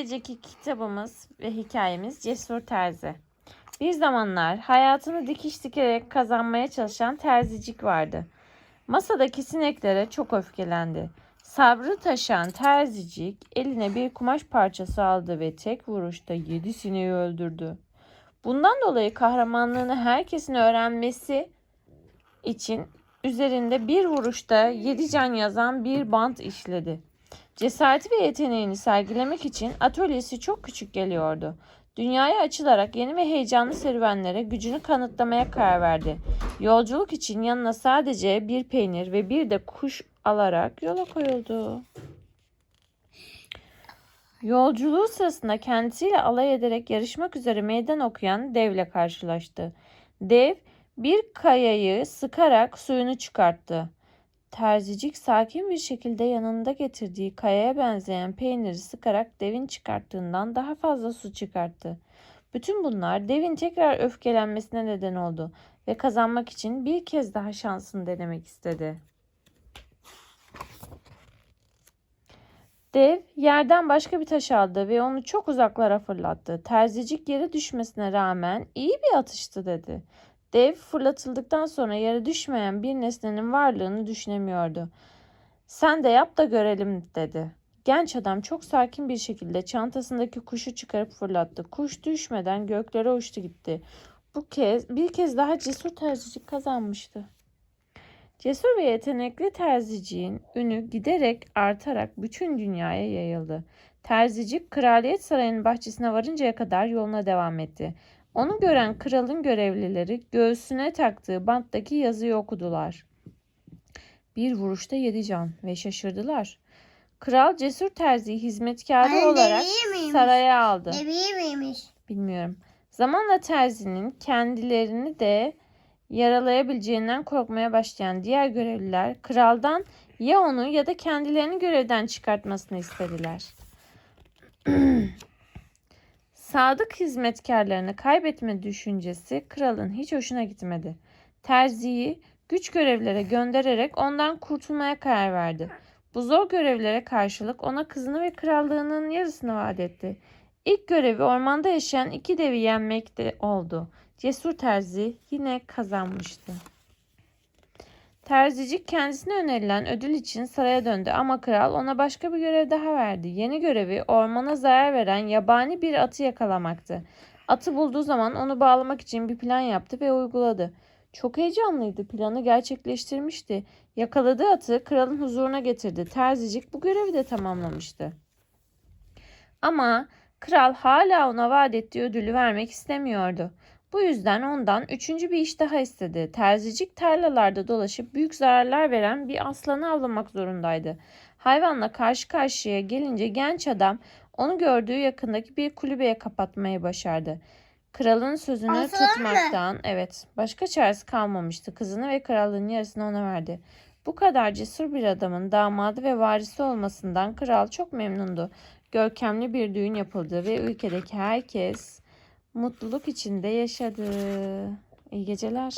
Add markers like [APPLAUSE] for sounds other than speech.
Önceki kitabımız ve hikayemiz Cesur Terzi. Bir zamanlar hayatını dikiş dikerek kazanmaya çalışan terzicik vardı. Masadaki sineklere çok öfkelendi. Sabrı taşan terzicik eline bir kumaş parçası aldı ve tek vuruşta yedi sineği öldürdü. Bundan dolayı kahramanlığını herkesin öğrenmesi için üzerinde bir vuruşta yedi can yazan bir bant işledi. Cesareti ve yeteneğini sergilemek için atölyesi çok küçük geliyordu. Dünyaya açılarak yeni ve heyecanlı serüvenlere gücünü kanıtlamaya karar verdi. Yolculuk için yanına sadece bir peynir ve bir de kuş alarak yola koyuldu. Yolculuğu sırasında kendisiyle alay ederek yarışmak üzere meydan okuyan devle karşılaştı. Dev bir kayayı sıkarak suyunu çıkarttı. Terzicik sakin bir şekilde yanında getirdiği kayaya benzeyen peyniri sıkarak devin çıkarttığından daha fazla su çıkarttı. Bütün bunlar devin tekrar öfkelenmesine neden oldu ve kazanmak için bir kez daha şansını denemek istedi. Dev yerden başka bir taş aldı ve onu çok uzaklara fırlattı. Terzicik yere düşmesine rağmen iyi bir atıştı dedi. Dev fırlatıldıktan sonra yere düşmeyen bir nesnenin varlığını düşünemiyordu. Sen de yap da görelim dedi. Genç adam çok sakin bir şekilde çantasındaki kuşu çıkarıp fırlattı. Kuş düşmeden göklere uçtu gitti. Bu kez bir kez daha cesur terzicik kazanmıştı. Cesur ve yetenekli terziciğin ünü giderek artarak bütün dünyaya yayıldı. Terzicik kraliyet sarayının bahçesine varıncaya kadar yoluna devam etti. Onu gören kralın görevlileri göğsüne taktığı banttaki yazıyı okudular. Bir vuruşta yedi can ve şaşırdılar. Kral cesur terziyi hizmetkarı Anne, olarak saraya aldı. Deviye miymiş? Bilmiyorum. Zamanla terzinin kendilerini de yaralayabileceğinden korkmaya başlayan diğer görevliler kraldan ya onu ya da kendilerini görevden çıkartmasını istediler. [CLEARS THROAT] Sadık hizmetkarlarını kaybetme düşüncesi kralın hiç hoşuna gitmedi. Terziyi güç görevlere göndererek ondan kurtulmaya karar verdi. Bu zor görevlere karşılık ona kızını ve krallığının yarısını vaat etti. İlk görevi ormanda yaşayan iki devi yenmek de oldu. Cesur Terzi yine kazanmıştı. Terzicik kendisine önerilen ödül için saraya döndü ama kral ona başka bir görev daha verdi. Yeni görevi ormana zarar veren yabani bir atı yakalamaktı. Atı bulduğu zaman onu bağlamak için bir plan yaptı ve uyguladı. Çok heyecanlıydı. Planı gerçekleştirmişti. Yakaladığı atı kralın huzuruna getirdi. Terzicik bu görevi de tamamlamıştı. Ama kral hala ona vaat ettiği ödülü vermek istemiyordu. Bu yüzden ondan üçüncü bir iş daha istedi. Terzicik tarlalarda dolaşıp büyük zararlar veren bir aslanı avlamak zorundaydı. Hayvanla karşı karşıya gelince genç adam onu gördüğü yakındaki bir kulübeye kapatmayı başardı. Kralın sözünü Aslan mı? tutmaktan evet başka çaresi kalmamıştı. Kızını ve krallığın yarısını ona verdi. Bu kadar cesur bir adamın damadı ve varisi olmasından kral çok memnundu. Görkemli bir düğün yapıldı ve ülkedeki herkes mutluluk içinde yaşadı. İyi geceler.